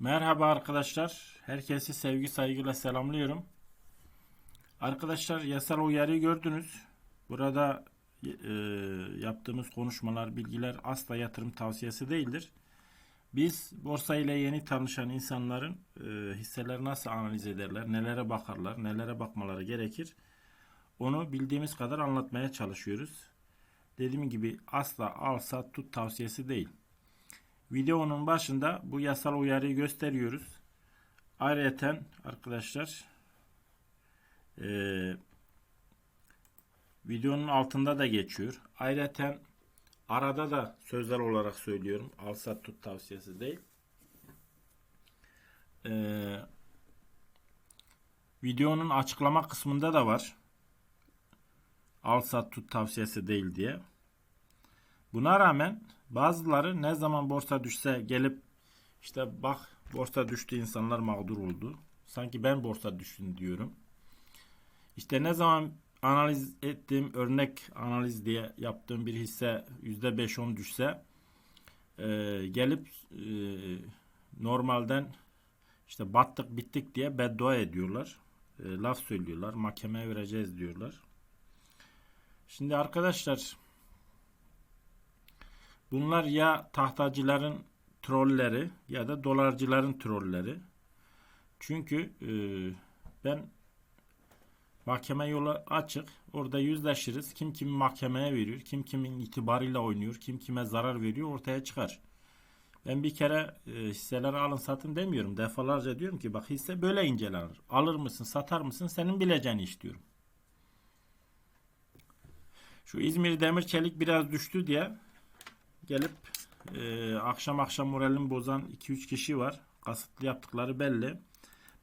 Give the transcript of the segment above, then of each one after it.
Merhaba arkadaşlar. Herkesi sevgi saygıyla selamlıyorum. Arkadaşlar yasal uyarıyı gördünüz. Burada e, yaptığımız konuşmalar, bilgiler asla yatırım tavsiyesi değildir. Biz borsa ile yeni tanışan insanların e, hisseleri nasıl analiz ederler, nelere bakarlar, nelere bakmaları gerekir. Onu bildiğimiz kadar anlatmaya çalışıyoruz. Dediğim gibi asla al sat tut tavsiyesi değil. Videonun başında bu yasal uyarıyı gösteriyoruz. Ayrıca arkadaşlar eee, videonun altında da geçiyor. Ayrıca arada da sözler olarak söylüyorum. Al sat tut tavsiyesi değil. Eee, videonun açıklama kısmında da var. Al sat tut tavsiyesi değil diye. Buna rağmen bazıları ne zaman borsa düşse gelip işte bak borsa düştü insanlar mağdur oldu. Sanki ben borsa düştüm diyorum. İşte ne zaman analiz ettiğim örnek analiz diye yaptığım bir hisse %5-10 düşse e, gelip e, normalden işte battık bittik diye beddua ediyorlar. E, laf söylüyorlar. Mahkemeye vereceğiz diyorlar. Şimdi arkadaşlar Bunlar ya tahtacıların trolleri ya da dolarcıların trolleri. Çünkü e, ben mahkeme yolu açık. Orada yüzleşiriz. Kim kimi mahkemeye veriyor, kim kimin itibarıyla oynuyor, kim kime zarar veriyor ortaya çıkar. Ben bir kere e, hisseleri alın satın demiyorum. Defalarca diyorum ki bak hisse böyle incelenir. Alır mısın, satar mısın senin bileceğini istiyorum. Şu İzmir Demir Çelik biraz düştü diye gelip e, akşam akşam moralimi bozan 2-3 kişi var. Kasıtlı yaptıkları belli.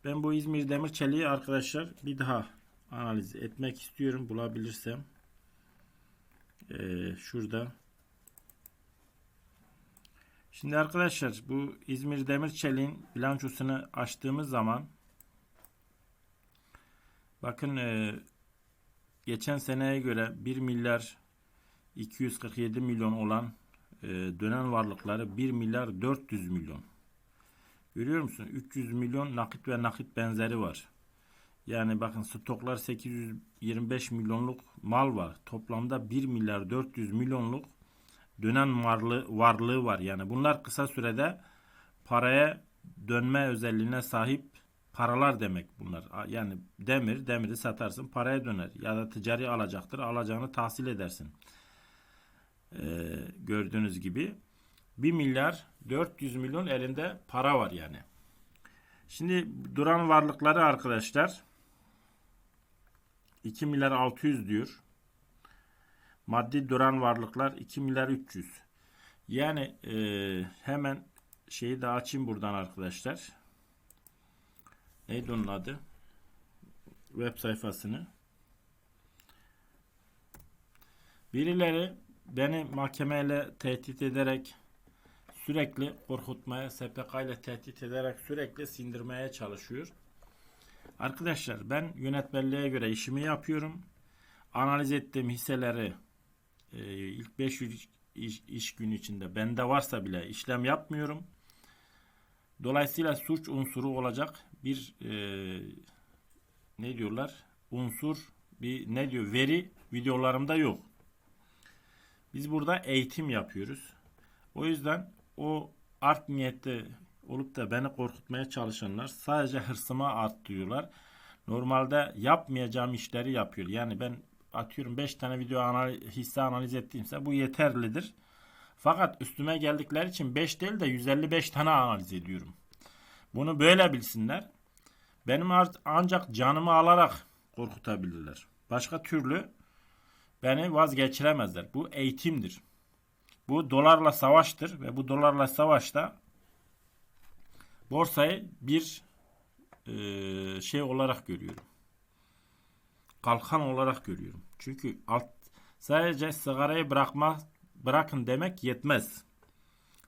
Ben bu İzmir Demir Çeliği arkadaşlar bir daha analiz etmek istiyorum bulabilirsem. E, şurada. Şimdi arkadaşlar bu İzmir Demir Çeliğin bilançosunu açtığımız zaman bakın e, geçen seneye göre 1 milyar 247 milyon olan e, dönen varlıkları 1 milyar 400 milyon. Görüyor musun? 300 milyon nakit ve nakit benzeri var. Yani bakın stoklar 825 milyonluk mal var. Toplamda 1 milyar 400 milyonluk dönen varlığı, varlığı var. Yani bunlar kısa sürede paraya dönme özelliğine sahip paralar demek bunlar. Yani demir, demiri satarsın paraya döner. Ya da ticari alacaktır, alacağını tahsil edersin. Ee, gördüğünüz gibi 1 milyar 400 milyon elinde para var yani. Şimdi duran varlıkları arkadaşlar 2 milyar 600 diyor. Maddi duran varlıklar 2 milyar 300. Yani e, hemen şeyi de açayım buradan arkadaşlar. Neydi onun adı? Web sayfasını. Birileri beni mahkemeyle tehdit ederek sürekli korkutmaya, SPK ile tehdit ederek sürekli sindirmeye çalışıyor. Arkadaşlar ben yönetmenliğe göre işimi yapıyorum. Analiz ettiğim hisseleri e, ilk 500 iş, iş günü içinde bende varsa bile işlem yapmıyorum. Dolayısıyla suç unsuru olacak bir e, ne diyorlar? Unsur bir ne diyor? Veri videolarımda yok. Biz burada eğitim yapıyoruz. O yüzden o art niyette olup da beni korkutmaya çalışanlar sadece hırsıma arttırıyorlar. Normalde yapmayacağım işleri yapıyor. Yani ben atıyorum 5 tane video analiz, hisse analiz ettiğimse bu yeterlidir. Fakat üstüme geldikleri için 5 değil de 155 tane analiz ediyorum. Bunu böyle bilsinler. Benim ancak canımı alarak korkutabilirler. Başka türlü beni vazgeçiremezler. Bu eğitimdir. Bu dolarla savaştır ve bu dolarla savaşta borsayı bir e, şey olarak görüyorum. Kalkan olarak görüyorum. Çünkü alt, sadece sigarayı bırakma bırakın demek yetmez.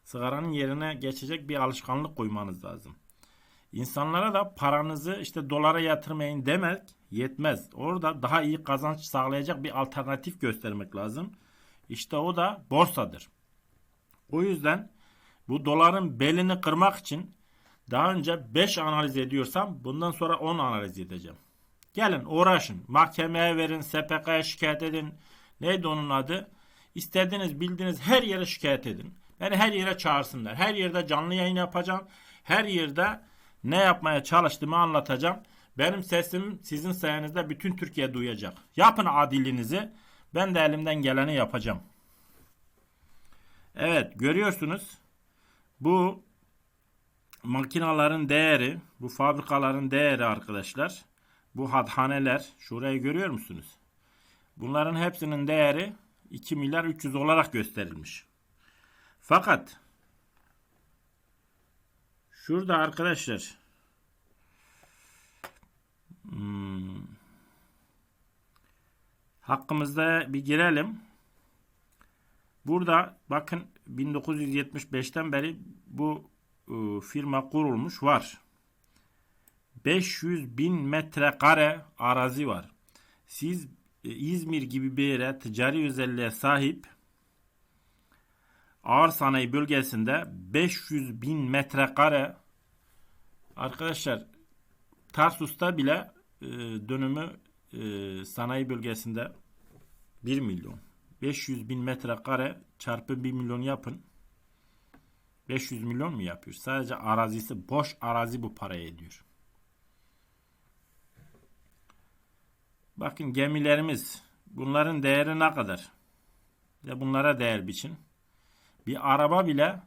Sigaranın yerine geçecek bir alışkanlık koymanız lazım. İnsanlara da paranızı işte dolara yatırmayın demek yetmez. Orada daha iyi kazanç sağlayacak bir alternatif göstermek lazım. İşte o da borsadır. O yüzden bu doların belini kırmak için Daha önce 5 analiz ediyorsam bundan sonra 10 analiz edeceğim. Gelin uğraşın. Mahkemeye verin, SPK'ya şikayet edin. Neydi onun adı? İstediğiniz, bildiğiniz her yere şikayet edin. Beni her yere çağırsınlar. Her yerde canlı yayın yapacağım. Her yerde ne yapmaya çalıştığımı anlatacağım. Benim sesim sizin sayenizde bütün Türkiye duyacak. Yapın adilinizi. Ben de elimden geleni yapacağım. Evet görüyorsunuz. Bu makinaların değeri, bu fabrikaların değeri arkadaşlar. Bu hadhaneler, şurayı görüyor musunuz? Bunların hepsinin değeri 2 milyar 300 olarak gösterilmiş. Fakat şurada arkadaşlar hmm, hakkımızda bir girelim. Burada bakın 1975'ten beri bu e, firma kurulmuş var. 500 bin metrekare arazi var. Siz e, İzmir gibi bir yere ticari özelliğe sahip ağır sanayi bölgesinde 500 bin metrekare arkadaşlar Tarsus'ta bile e, dönümü e, sanayi bölgesinde 1 milyon 500 bin metrekare çarpı 1 milyon yapın 500 milyon mu yapıyor? Sadece arazisi boş arazi bu paraya ediyor. Bakın gemilerimiz bunların değeri ne kadar? Ve bunlara değer biçin. Bir araba bile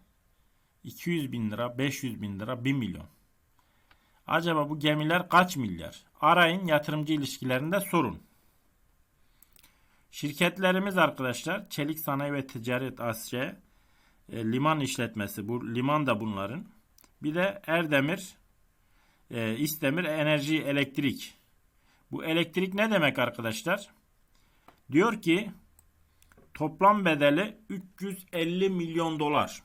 200 bin lira, 500 bin lira, 1 milyon. Acaba bu gemiler kaç milyar? Arayın yatırımcı ilişkilerinde sorun. Şirketlerimiz arkadaşlar Çelik Sanayi ve Ticaret Asya e, liman işletmesi. Bu liman da bunların. Bir de Erdemir e, İstemir Enerji Elektrik. Bu elektrik ne demek arkadaşlar? Diyor ki toplam bedeli 350 milyon dolar.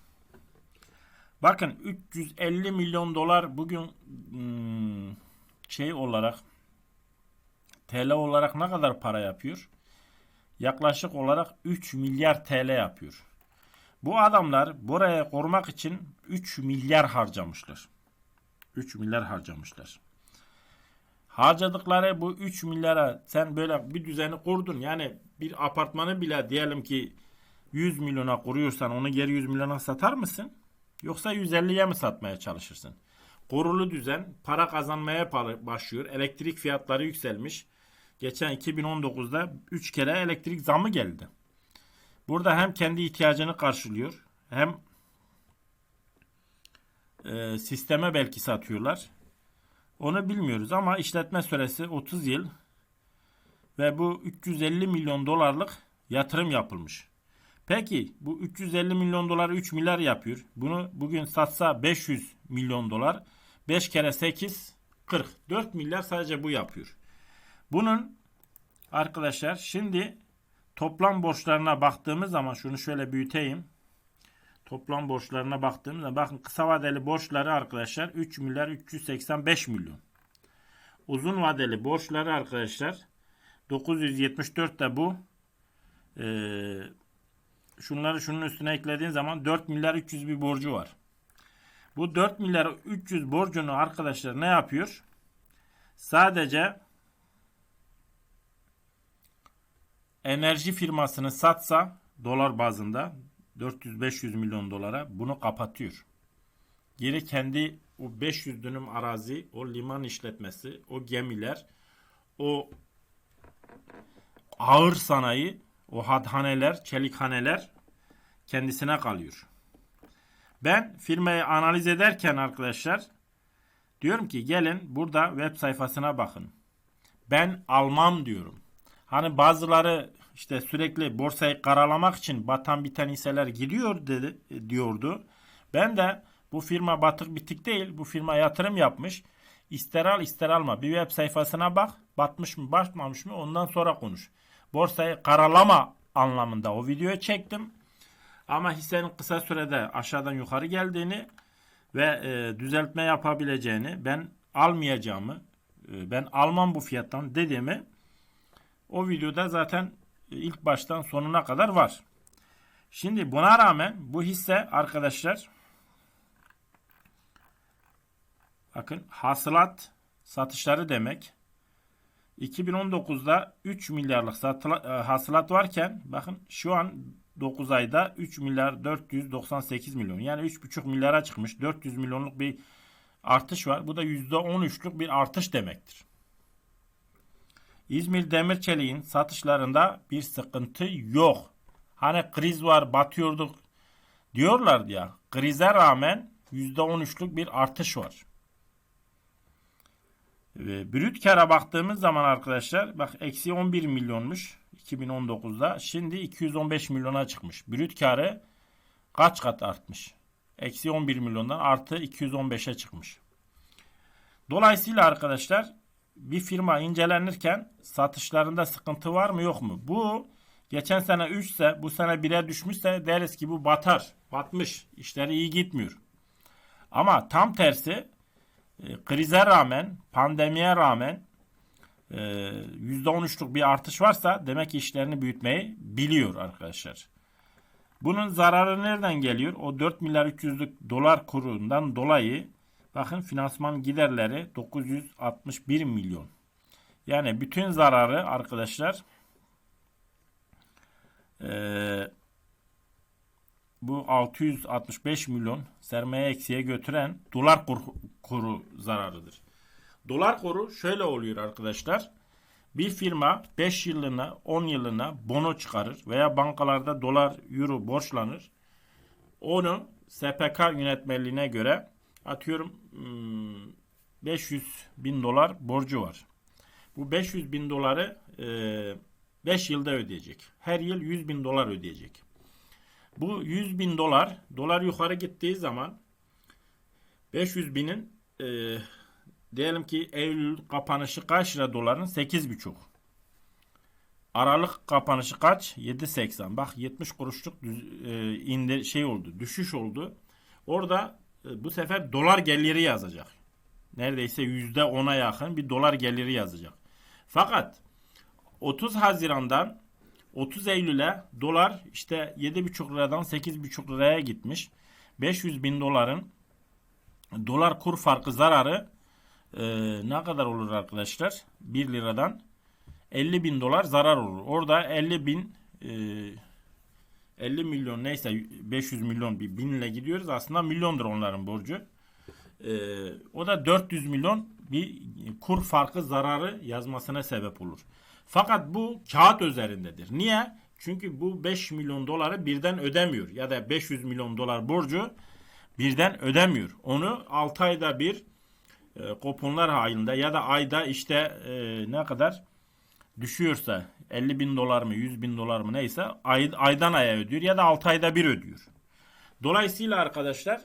Bakın 350 milyon dolar bugün hmm, şey olarak TL olarak ne kadar para yapıyor? Yaklaşık olarak 3 milyar TL yapıyor. Bu adamlar buraya korumak için 3 milyar harcamışlar. 3 milyar harcamışlar. Harcadıkları bu 3 milyara sen böyle bir düzeni kurdun. Yani bir apartmanı bile diyelim ki 100 milyona kuruyorsan onu geri 100 milyona satar mısın? Yoksa 150'ye mi satmaya çalışırsın? Korulu düzen para kazanmaya başlıyor. Elektrik fiyatları yükselmiş. Geçen 2019'da 3 kere elektrik zamı geldi. Burada hem kendi ihtiyacını karşılıyor hem e, sisteme belki satıyorlar. Onu bilmiyoruz ama işletme süresi 30 yıl ve bu 350 milyon dolarlık yatırım yapılmış. Peki bu 350 milyon dolar 3 milyar yapıyor. Bunu bugün satsa 500 milyon dolar 5 kere 8 40. 4 milyar sadece bu yapıyor. Bunun arkadaşlar şimdi toplam borçlarına baktığımız zaman şunu şöyle büyüteyim. Toplam borçlarına baktığımızda bakın kısa vadeli borçları arkadaşlar 3 milyar 385 milyon. Uzun vadeli borçları arkadaşlar 974 de bu. Ee, şunları şunun üstüne eklediğin zaman 4 milyar 300 bir borcu var. Bu 4 milyar 300 borcunu arkadaşlar ne yapıyor? Sadece enerji firmasını satsa dolar bazında 400-500 milyon dolara bunu kapatıyor. Geri kendi o 500 dönüm arazi, o liman işletmesi, o gemiler, o ağır sanayi, o hadhaneler, çelikhaneler kendisine kalıyor. Ben firmayı analiz ederken arkadaşlar diyorum ki gelin burada web sayfasına bakın. Ben almam diyorum. Hani bazıları işte sürekli borsayı karalamak için batan biten hisseler gidiyor dedi, diyordu. Ben de bu firma batık bitik değil. Bu firma yatırım yapmış. İster al ister alma. Bir web sayfasına bak. Batmış mı batmamış mı ondan sonra konuş. Borsayı karalama anlamında o videoyu çektim. Ama hissenin kısa sürede aşağıdan yukarı geldiğini ve e, düzeltme yapabileceğini ben almayacağımı e, ben almam bu fiyattan dediğimi o videoda zaten ilk baştan sonuna kadar var. Şimdi buna rağmen bu hisse arkadaşlar Bakın hasılat satışları demek. 2019'da 3 milyarlık e, hasılat varken bakın şu an 9 ayda 3 milyar 498 milyon. Yani 3,5 milyara çıkmış. 400 milyonluk bir artış var. Bu da %13'lük bir artış demektir. İzmir Demirçelik'in satışlarında bir sıkıntı yok. Hani kriz var batıyorduk diyorlar ya. Krize rağmen %13'lük bir artış var. Ve brüt kara baktığımız zaman arkadaşlar bak eksi 11 milyonmuş 2019'da. Şimdi 215 milyona çıkmış. Brüt karı kaç kat artmış? Eksi 11 milyondan artı 215'e çıkmış. Dolayısıyla arkadaşlar bir firma incelenirken satışlarında sıkıntı var mı yok mu? Bu geçen sene 3 ise bu sene 1'e düşmüşse deriz ki bu batar. Batmış. İşleri iyi gitmiyor. Ama tam tersi e, krize rağmen, pandemiye rağmen e, %13'lük bir artış varsa demek ki işlerini büyütmeyi biliyor arkadaşlar. Bunun zararı nereden geliyor? O 4 milyar 300'lük dolar kurundan dolayı bakın finansman giderleri 961 milyon. Yani bütün zararı arkadaşlar e, bu 665 milyon sermaye eksiye götüren dolar kur, kuru zararıdır. Dolar kuru şöyle oluyor arkadaşlar. Bir firma 5 yıllığına 10 yıllığına bono çıkarır veya bankalarda dolar euro borçlanır. Onu SPK yönetmeliğine göre atıyorum 500 bin dolar borcu var. Bu 500 bin doları 5 yılda ödeyecek. Her yıl 100 bin dolar ödeyecek. Bu 100 bin dolar, dolar yukarı gittiği zaman 500 binin e, diyelim ki Eylül kapanışı kaç lira doların? 8,5. Aralık kapanışı kaç? 7.80. Bak 70 kuruşluk düz, e, indi, şey oldu, düşüş oldu. Orada e, bu sefer dolar geliri yazacak. Neredeyse %10'a yakın bir dolar geliri yazacak. Fakat 30 Haziran'dan 30 Eylül'e dolar işte 7,5 liradan 8,5 liraya gitmiş. 500 bin doların dolar kur farkı zararı e, ne kadar olur arkadaşlar? 1 liradan 50 bin dolar zarar olur. Orada 50 bin e, 50 milyon neyse 500 milyon bir binle gidiyoruz. Aslında milyondur onların borcu. E, o da 400 milyon bir kur farkı zararı yazmasına sebep olur. Fakat bu kağıt üzerindedir. Niye? Çünkü bu 5 milyon doları birden ödemiyor. Ya da 500 milyon dolar borcu birden ödemiyor. Onu 6 ayda bir e, kuponlar halinde ya da ayda işte e, ne kadar düşüyorsa 50 bin dolar mı 100 bin dolar mı neyse ay, aydan aya ödüyor ya da 6 ayda bir ödüyor. Dolayısıyla arkadaşlar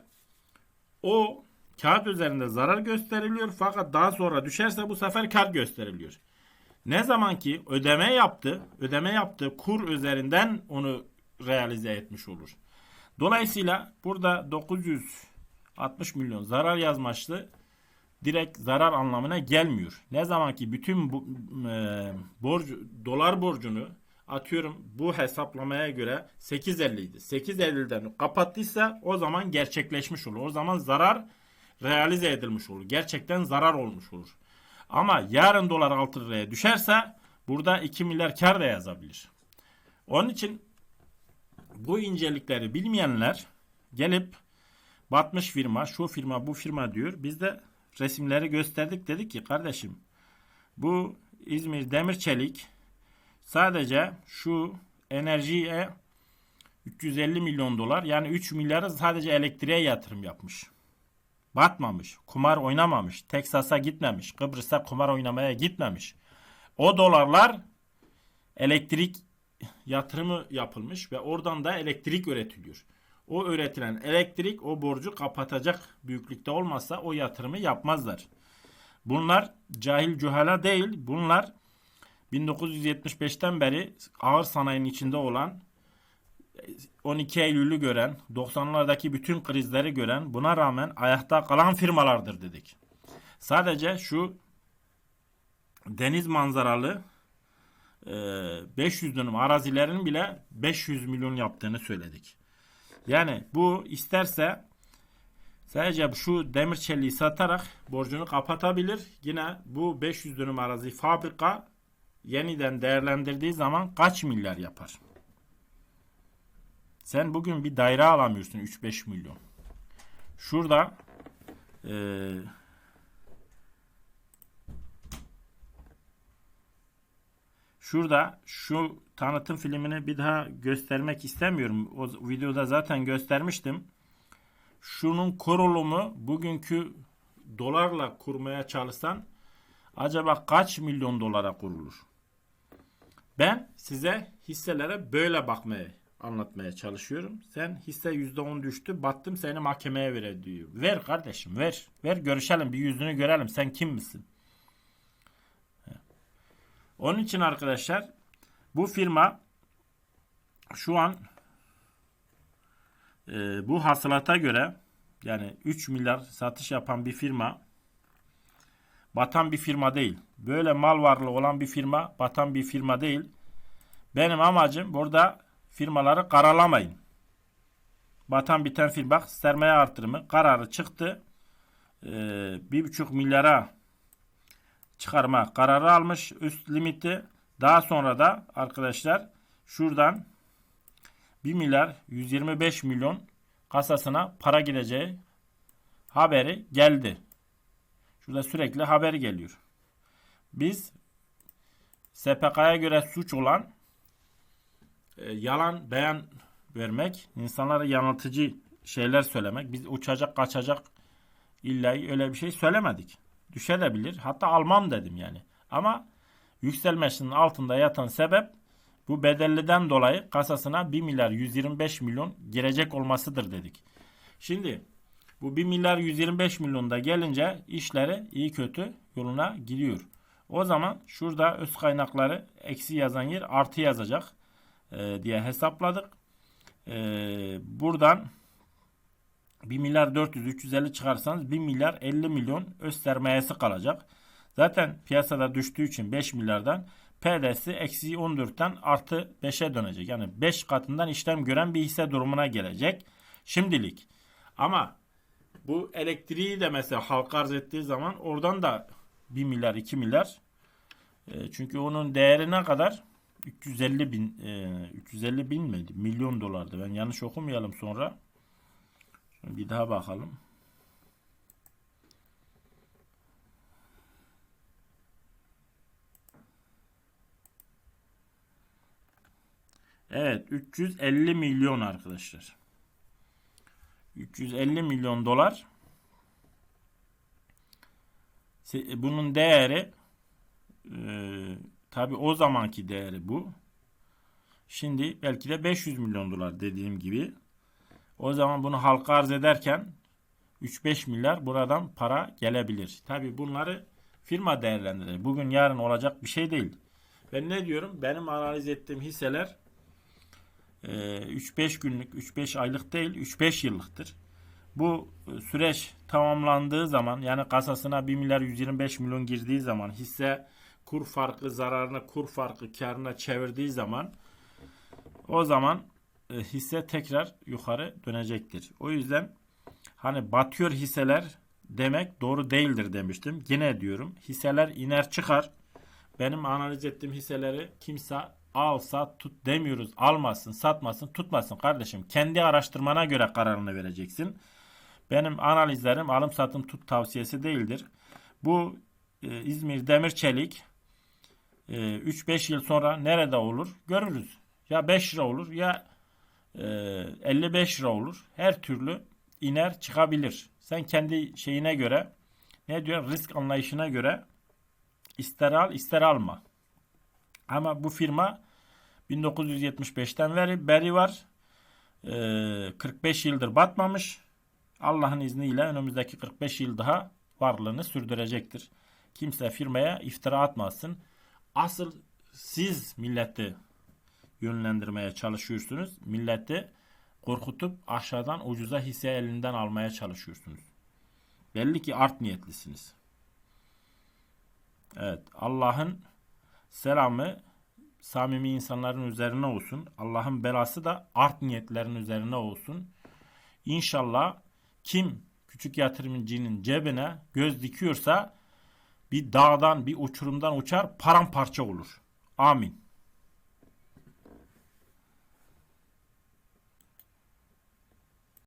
o kağıt üzerinde zarar gösteriliyor fakat daha sonra düşerse bu sefer kar gösteriliyor. Ne zaman ki ödeme yaptı, ödeme yaptı kur üzerinden onu realize etmiş olur. Dolayısıyla burada 960 milyon zarar yazmıştı. Direkt zarar anlamına gelmiyor. Ne zaman ki bütün bu, e, borcu, dolar borcunu atıyorum bu hesaplamaya göre 8.50 idi. 8.50'den kapattıysa o zaman gerçekleşmiş olur. O zaman zarar realize edilmiş olur. Gerçekten zarar olmuş olur. Ama yarın dolar 6 liraya düşerse burada 2 milyar kar da yazabilir. Onun için bu incelikleri bilmeyenler gelip batmış firma, şu firma, bu firma diyor. Biz de resimleri gösterdik dedik ki kardeşim bu İzmir Demir Çelik sadece şu enerjiye 350 milyon dolar yani 3 milyarı sadece elektriğe yatırım yapmış. Batmamış, kumar oynamamış, Teksas'a gitmemiş, Kıbrıs'a kumar oynamaya gitmemiş. O dolarlar elektrik yatırımı yapılmış ve oradan da elektrik üretiliyor. O üretilen elektrik o borcu kapatacak büyüklükte olmazsa o yatırımı yapmazlar. Bunlar cahil cühala değil. Bunlar 1975'ten beri ağır sanayinin içinde olan 12 Eylül'ü gören, 90'lardaki bütün krizleri gören, buna rağmen ayakta kalan firmalardır dedik. Sadece şu deniz manzaralı 500 dönüm arazilerin bile 500 milyon yaptığını söyledik. Yani bu isterse Sadece şu demir çeliği satarak borcunu kapatabilir. Yine bu 500 dönüm arazi fabrika yeniden değerlendirdiği zaman kaç milyar yapar? Sen bugün bir daire alamıyorsun 3-5 milyon. Şurada eee Şurada şu tanıtım filmini bir daha göstermek istemiyorum. O videoda zaten göstermiştim. Şunun kurulumu bugünkü dolarla kurmaya çalışsan acaba kaç milyon dolara kurulur? Ben size hisselere böyle bakmaya anlatmaya çalışıyorum. Sen hisse %10 düştü battım seni mahkemeye ver diyor. Ver kardeşim ver. Ver görüşelim bir yüzünü görelim sen kim misin? Onun için arkadaşlar bu firma şu an e, bu hasılata göre yani 3 milyar satış yapan bir firma batan bir firma değil. Böyle mal varlığı olan bir firma batan bir firma değil. Benim amacım burada firmaları karalamayın. Batan biten firma sermaye artırımı kararı çıktı. Ee, bir buçuk milyara çıkarma kararı almış üst limiti. Daha sonra da arkadaşlar şuradan 1 milyar 125 milyon kasasına para gideceği haberi geldi. Şurada sürekli haber geliyor. Biz SPK'ya göre suç olan e, yalan beyan vermek, insanlara yanıltıcı şeyler söylemek, biz uçacak kaçacak illa öyle bir şey söylemedik. Düşebilir. Hatta almam dedim yani. Ama yükselmesinin altında yatan sebep bu bedelliden dolayı kasasına 1 milyar 125 milyon girecek olmasıdır dedik. Şimdi bu 1 milyar 125 milyonda gelince işleri iyi kötü yoluna gidiyor. O zaman şurada öz kaynakları eksi yazan yer artı yazacak e, diye hesapladık. E, buradan 1 milyar 400 350 çıkarsanız 1 milyar 50 milyon öz sermayesi kalacak. Zaten piyasada düştüğü için 5 milyardan PD'si eksi 14'ten artı 5'e dönecek. Yani 5 katından işlem gören bir hisse durumuna gelecek. Şimdilik. Ama bu elektriği de mesela halka arz ettiği zaman oradan da 1 milyar 2 milyar. E, çünkü onun değeri ne kadar? 350 bin e, 350 bin miydi? Milyon dolardı. Ben yanlış okumayalım sonra. Bir daha bakalım. Evet 350 milyon arkadaşlar. 350 milyon dolar. Bunun değeri e, tabi o zamanki değeri bu. Şimdi belki de 500 milyon dolar dediğim gibi. O zaman bunu halka arz ederken 3-5 milyar buradan para gelebilir. Tabi bunları firma değerlendirir. Bugün yarın olacak bir şey değil. Ben ne diyorum? Benim analiz ettiğim hisseler 3-5 e, günlük, 3-5 aylık değil, 3-5 yıllıktır. Bu süreç tamamlandığı zaman yani kasasına 1 milyar 125 milyon girdiği zaman hisse kur farkı zararına kur farkı karına çevirdiği zaman o zaman e, hisse tekrar yukarı dönecektir. O yüzden hani batıyor hisseler demek doğru değildir demiştim. Yine diyorum hisseler iner çıkar. Benim analiz ettiğim hisseleri kimse al sat tut demiyoruz. Almasın satmasın tutmasın kardeşim. Kendi araştırmana göre kararını vereceksin. Benim analizlerim alım satım tut tavsiyesi değildir. Bu e, İzmir Demir Çelik e, 3-5 yıl sonra nerede olur görürüz. Ya 5 lira olur ya 55 ee, lira olur. Her türlü iner çıkabilir. Sen kendi şeyine göre ne diyor risk anlayışına göre ister al ister alma. Ama bu firma 1975'ten beri, beri var. Ee, 45 yıldır batmamış. Allah'ın izniyle önümüzdeki 45 yıl daha varlığını sürdürecektir. Kimse firmaya iftira atmasın. Asıl siz milleti yönlendirmeye çalışıyorsunuz. Milleti korkutup aşağıdan ucuza hisse elinden almaya çalışıyorsunuz. Belli ki art niyetlisiniz. Evet Allah'ın selamı samimi insanların üzerine olsun. Allah'ın belası da art niyetlerin üzerine olsun. İnşallah kim küçük yatırımcının cebine göz dikiyorsa bir dağdan bir uçurumdan uçar paramparça olur. Amin.